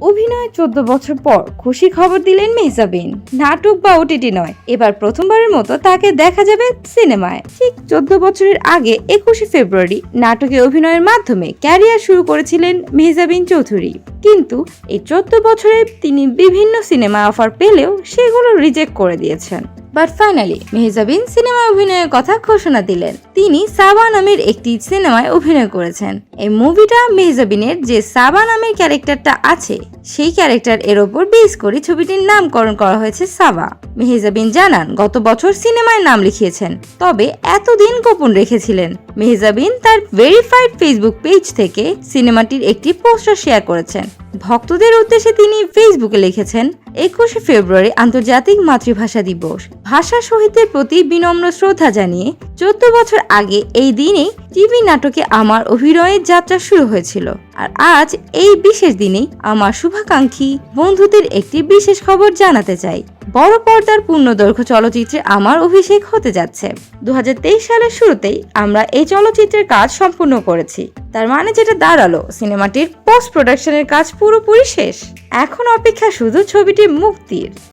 অভিনয় চোদ্দ বছর পর খুশি খবর দিলেন মেহজাবিন। নাটক বা ওটিটি নয়। এবার প্রথমবারের মতো তাকে দেখা যাবে সিনেমায়। ঠিক চোদ্দ বছরের আগে একুশে ফেব্রুয়ারি নাটকে অভিনয়ের মাধ্যমে ক্যারিয়ার শুরু করেছিলেন মেহজাবিন চৌধুরী। কিন্তু এই চোদ্দ বছরে তিনি বিভিন্ন সিনেমা অফার পেলেও সেগুলো রিজেক্ট করে দিয়েছেন। বাট ফাইনালি মেহজাবিন সিনেমায় অভিনয়ের কথা ঘোষণা দিলেন। তিনি সাবা নামের একটি সিনেমায় অভিনয় করেছেন। এই মুভিটা মেহজাবিনের যে সাবা নামের ক্যারেক্টারটা আছে সেই ক্যারেক্টার এর ওপর বেস করে ছবিটির নামকরণ করা হয়েছে সাবা। মেহজাবিন জানান, গত বছর সিনেমায় নাম লিখিয়েছেন, তবে এতদিন গোপন রেখেছিলেন। মেহজাবিন তার ভেরিফাইড ফেসবুক পেজ থেকে সিনেমাটির একটি পোস্টার শেয়ার করেছেন। ভক্তদের উদ্দেশ্যে তিনি ফেসবুকে লিখেছেন, একুশে ফেব্রুয়ারি আন্তর্জাতিক মাতৃভাষা দিবস। ভাষা শহীদদের প্রতি বিনম্র শ্রদ্ধা জানিয়ে চোদ্দ বছর আগে এই দিনেই টিভি নাটকে আমার অভিনয়ের যাত্রা শুরু হয়েছিল। আর আজ এই বিশেষ দিনেই আমার শুভাকাঙ্ক্ষী বন্ধুদের একটি বিশেষ খবর জানাতে চাই। বড় পর্দার পূর্ণদৈর্ঘ্য চলচ্চিত্রে আমার অভিষেক হতে যাচ্ছে। দু হাজার তেইশ সালের শুরুতেই আমরা এই চলচ্চিত্রের কাজ সম্পূর্ণ করেছি। তার মানে যেটা দাঁড়াল, সিনেমাটির পোস্ট প্রোডাকশনের কাজ পুরোপুরি শেষ। এখন অপেক্ষা শুধু ছবিটি মুক্তির।